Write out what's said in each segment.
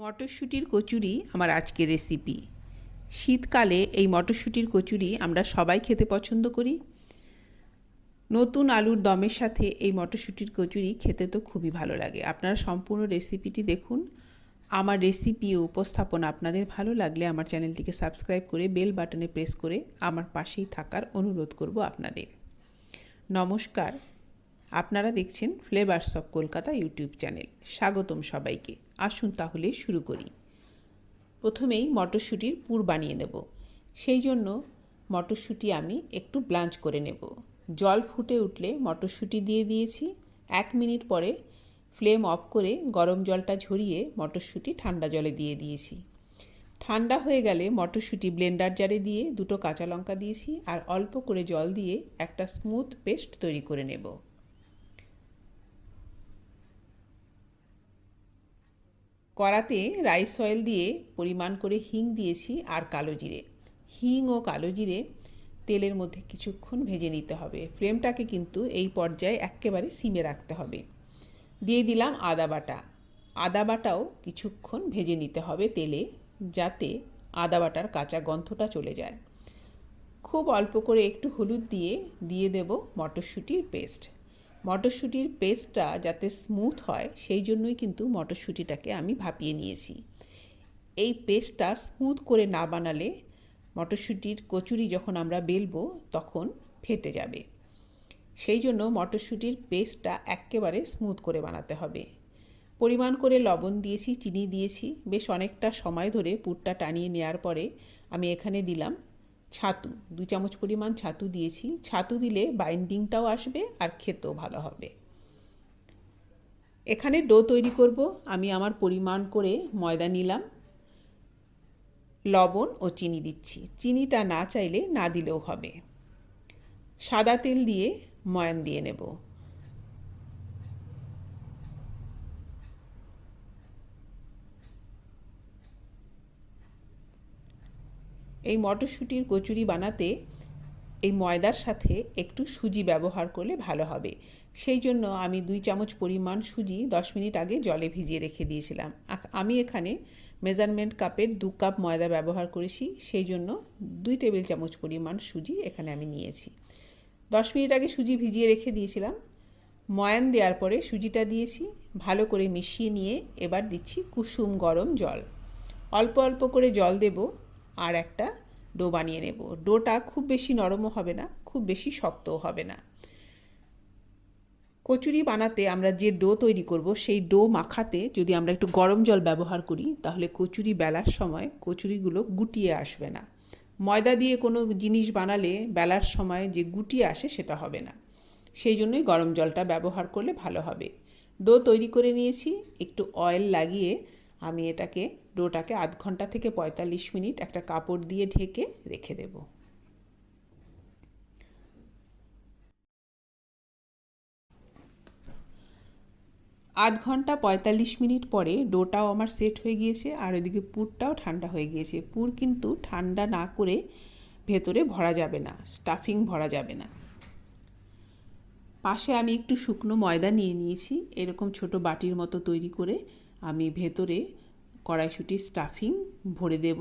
মটরশুঁটির কচুরি আমার আজকের রেসিপি শীতকালে এই মটরশুঁটির কচুরি আমরা সবাই খেতে পছন্দ করি। নতুন আলুর দমের সাথে এই মটরশুঁটির কচুরি খেতে তো খুবই ভালো লাগে। আপনারা সম্পূর্ণ রেসিপিটি দেখুন। আমার রেসিপি ও উপস্থাপনা আপনাদের ভালো লাগলে আমার চ্যানেলটিকে সাবস্ক্রাইব করে বেল বাটনে প্রেস করে আমার পাশেই থাকার অনুরোধ করব আপনাদের। নমস্কার। আপনারা দেখছেন flavours of Kolkata YouTube channel স্বাগতম সবাইকে। আসুন তাহলে শুরু করি। প্রথমেই মটরশুঁটির পুর বানিয়ে নেব। সেই জন্য মটরশুঁটি আমি একটু ব্লাঞ্চ করে নেব। জল ফুটে উঠলে মটরশুঁটি দিয়ে দিয়েছি। এক মিনিট পরে ফ্লেম অফ করে গরম জলটা ঝরিয়ে মটরশুঁটি ঠান্ডা জলে দিয়ে দিয়েছি। ঠান্ডা হয়ে গেলে মটরশুঁটি ব্লেন্ডার জারে দিয়ে দুটো কাঁচা লঙ্কা দিয়েছি আর অল্প করে জল দিয়ে একটা স্মুথ পেস্ট তৈরি করে নেব। কড়াতে রাইস অয়েল দিয়ে পরিমাণ করে হিং দিয়েছি আর কালো জিরে। হিং ও কালো জিরে তেলের মধ্যে কিছুক্ষণ ভেজে নিতে হবে। ফ্লেমটাকে কিন্তু এই পর্যায়ে একেবারে সিমে রাখতে হবে। দিয়ে দিলাম আদা বাটা। আদা বাটাও কিছুক্ষণ ভেজে নিতে হবে তেলে যাতে আদা বাটার কাঁচা গন্ধটা চলে যায়। খুব অল্প করে একটু হলুদ দিয়ে দিয়ে দেব মটরশুঁটির পেস্ট মটরশুঁটির পেস্টটা যাতে স্মুথ হয়, সেই জন্যই কিন্তু মটরশুঁটিটাকে আমি ভাপিয়ে নিয়েছি। এই পেস্টটা স্মুথ করে না বানালে মটরশুঁটির কচুরি যখন আমরা বেলবো, তখন ফেটে যাবে। সেই জন্য মটরশুঁটির পেস্টটা একেবারে স্মুথ করে বানাতে হবে। পরিমাণ করে লবণ দিয়েছি, চিনি দিয়েছি। বেশ অনেকটা সময় ধরে পুরটা টানিয়ে নেওয়ার পরে আমি এখানে দিলাম ছাতু, দু চামচ পরিমাণ ছাতু দিয়েছি। ছাতু দিলে বাইন্ডিংটাও আসবে আর খেতেও ভালো হবে। এখানে ডো তৈরি করব। আমি আমার পরিমাণ করে ময়দা নিলাম, লবণ ও চিনি দিচ্ছি। চিনিটা না চাইলে না দিলেও হবে। সাদা তেল দিয়ে ময়ান দিয়ে নেব। এই মটরশুঁটির কচুরি বানাতে এই ময়দার সাথে একটু সুজি ব্যবহার করলে ভালো হবে। সেই জন্য আমি দুই চামচ পরিমাণ সুজি দশ মিনিট আগে জলে ভিজিয়ে রেখে দিয়েছিলাম। আমি এখানে মেজারমেন্ট কাপের দু কাপ ময়দা ব্যবহার করেছি, সেই জন্য দুই টেবিল চামচ পরিমাণ সুজি এখানে আমি নিয়েছি। দশ মিনিট আগে সুজি ভিজিয়ে রেখে দিয়েছিলাম। ময়ান দেওয়ার পরে সুজিটা দিয়েছি, ভালো করে মিশিয়ে নিয়ে এবার দিচ্ছি কুসুম গরম জল। অল্প অল্প করে জল দেব আর একটা ডো বানিয়ে নেব। ডোটা খুব বেশি নরমও হবে না, খুব বেশি শক্তও হবে না। কচুরি বানাতে আমরা যে ডো তৈরি করব, সেই ডো মাখাতে যদি আমরা একটু গরম জল ব্যবহার করি, তাহলে কচুরি বেলার সময় কচুরিগুলো গুটিয়ে আসবে না। ময়দা দিয়ে কোনো জিনিস বানালে বেলার সময় যে গুটিয়ে আসে সেটা হবে না। সেই জন্যই গরম জলটা ব্যবহার করলে ভালো হবে। ডো তৈরি করে নিয়েছি, একটু অয়েল লাগিয়ে আমি এটাকে ডোটাকে আধ ঘণ্টা থেকে পঁয়তাল্লিশ মিনিট একটা কাপড় দিয়ে ঢেকে রেখে দেব। আধ ঘণ্টা পঁয়তাল্লিশ মিনিট পরে ডোটাও আমার সেট হয়ে গিয়েছে আর ওইদিকে পুরটাও ঠান্ডা হয়ে গিয়েছে। পুর কিন্তু ঠান্ডা না করে ভেতরে ভরা যাবে না, স্টাফিং ভরা যাবে না। পাশে আমি একটু শুকনো ময়দা নিয়ে নিয়েছি, এরকম ছোট বাটির মতো তৈরি করে আমি ভেতরে কড়াইশুটির স্টাফিং ভরে দেব।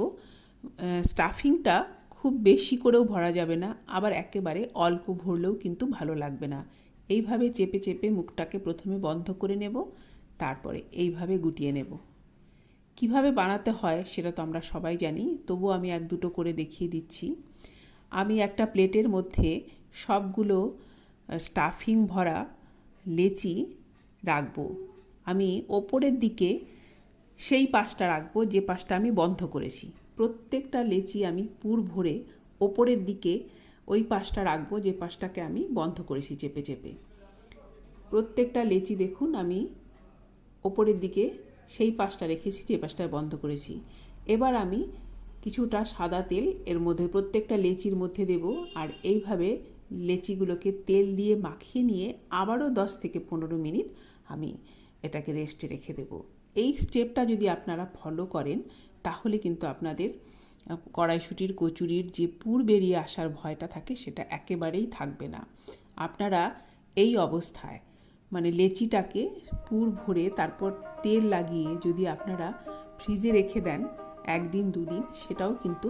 স্টাফিংটা খুব বেশি করেও ভরা যাবে না, আবার একেবারে অল্প ভরলেও কিন্তু ভালো লাগবে না। এইভাবে চেপে চেপে মুখটাকে প্রথমে বন্ধ করে নেব, তারপরে এইভাবে গুটিয়ে নেব। কীভাবে বানাতে হয় সেটা তো আমরা সবাই জানি, তবু আমি এক দুটো করে দেখিয়ে দিচ্ছি। আমি একটা প্লেটের মধ্যে সবগুলো স্টাফিং ভরা লেচি রাখব। আমি ওপরের দিকে সেই পাশটা রাখব, যে পাশটা আমি বন্ধ করেছি। প্রত্যেকটা লেচি আমি পুর ভরে ওপরের দিকে ওই পাশটা রাখব, যে পাশটাকে আমি বন্ধ করেছি চেপে চেপে। প্রত্যেকটা লেচি দেখুন, আমি ওপরের দিকে সেই পাশটা রেখেছি, যে পাশটা বন্ধ করেছি। এবার আমি কিছুটা সাদা তেল এর মধ্যে, প্রত্যেকটা লেচির মধ্যে দেব আর এইভাবে লেচিগুলোকে তেল দিয়ে মাখিয়ে নিয়ে আবারও দশ থেকে পনেরো মিনিট আমি এটাকে রেস্টে রেখে দেব। এই স্টেপটা যদি আপনারা ফলো করেন, তাহলে কিন্তু আপনাদের কড়াইশুটির, কচুরির যে পুর বেরিয়ে আসার ভয়টা থাকে, সেটা একেবারেই থাকবে না। আপনারা এই অবস্থায় মানে লেচিটাকে পুর ভরে তারপর তেল লাগিয়ে যদি আপনারা ফ্রিজে রেখে দেন, একদিন, দুদিন, সেটাও কিন্তু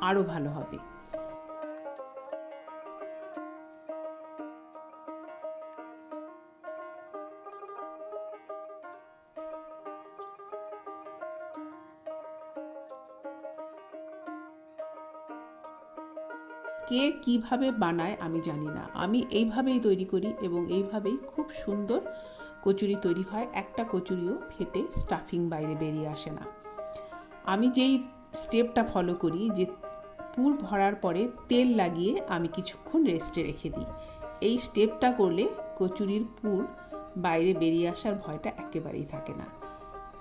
আরও ভালো হবে। কে কীভাবে বানায় আমি জানি না। আমি এইভাবেই তৈরি করি এবং এইভাবেই খুব সুন্দর কচুরি তৈরি হয়। একটা কচুরিও ফেটে স্টাফিং বাইরে বেরিয়ে আসে না। আমি যেই স্টেপটা ফলো করি যে পুর ভরার পরে তেল লাগিয়ে আমি কিছুক্ষণ রেস্টে রেখে দিই। এই স্টেপটা করলে কচুরির পুর বাইরে বেরিয়ে আসার ভয়টা একেবারেই থাকে না।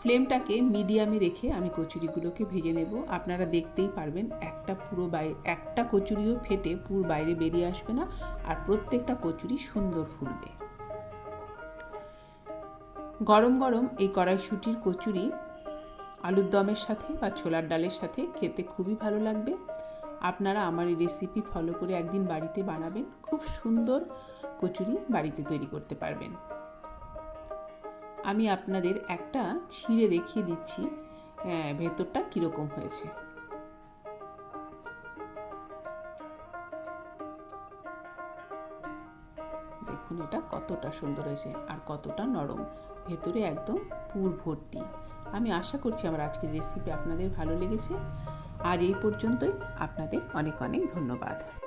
ফ্লেমটাকে মিডিয়ামে রেখে আমি কচুরিগুলোকে ভেজে নেব। আপনারা দেখতেই পারবেন, একটা পুরো বাইরে একটা কচুরিও ফেটে পুর বাইরে বেরিয়ে আসবে না আর প্রত্যেকটা কচুরি সুন্দর ফুলবে। গরম গরম এই কড়াইশুটির কচুরি আলুর দমের সাথে বা ছোলার ডালের সাথে খেতে খুবই ভালো লাগবে। আপনারা আমার এই রেসিপি ফলো করে একদিন বাড়িতে বানাবেন, খুব সুন্দর কচুরি বাড়িতে তৈরি করতে পারবেন। আমি আপনাদের একটা ছিঁড়ে দেখিয়ে দিচ্ছি। হ্যাঁ, ভেতরটা কীরকম হয়েছে? দেখুন এটা কতটা সুন্দর হয়েছে আর কতটা নরম। ভেতরে একদম পুর ভর্তি। আমি আশা করছি আমার আজকের রেসিপি আপনাদের ভালো লেগেছে। আজ এই পর্যন্তই। আপনাদের অনেক অনেক ধন্যবাদ।